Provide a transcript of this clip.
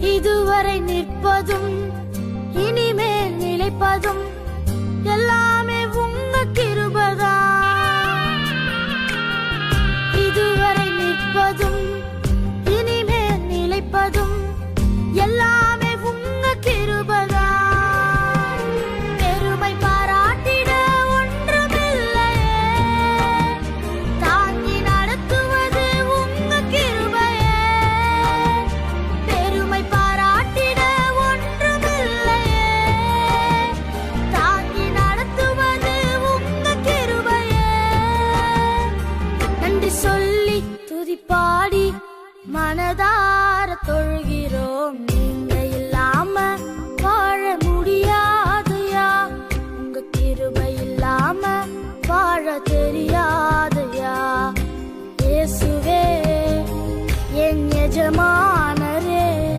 இதுவரை நிற்பதும் இனிமேல் நிலைப்பதும் எல்லாமே உங்க கிருபதா. இதுவரை நிற்பதும் இனிமேல் நிலைப்பதும் எல்லாம் துதி பாடி மனதார தொழுகிறோம். நீங்க இல்லாம வாழ முடியாதையா? உங்க கிருபை இல்லாம வாழ தெரியாதையா? இயேசுவே என் எஜமா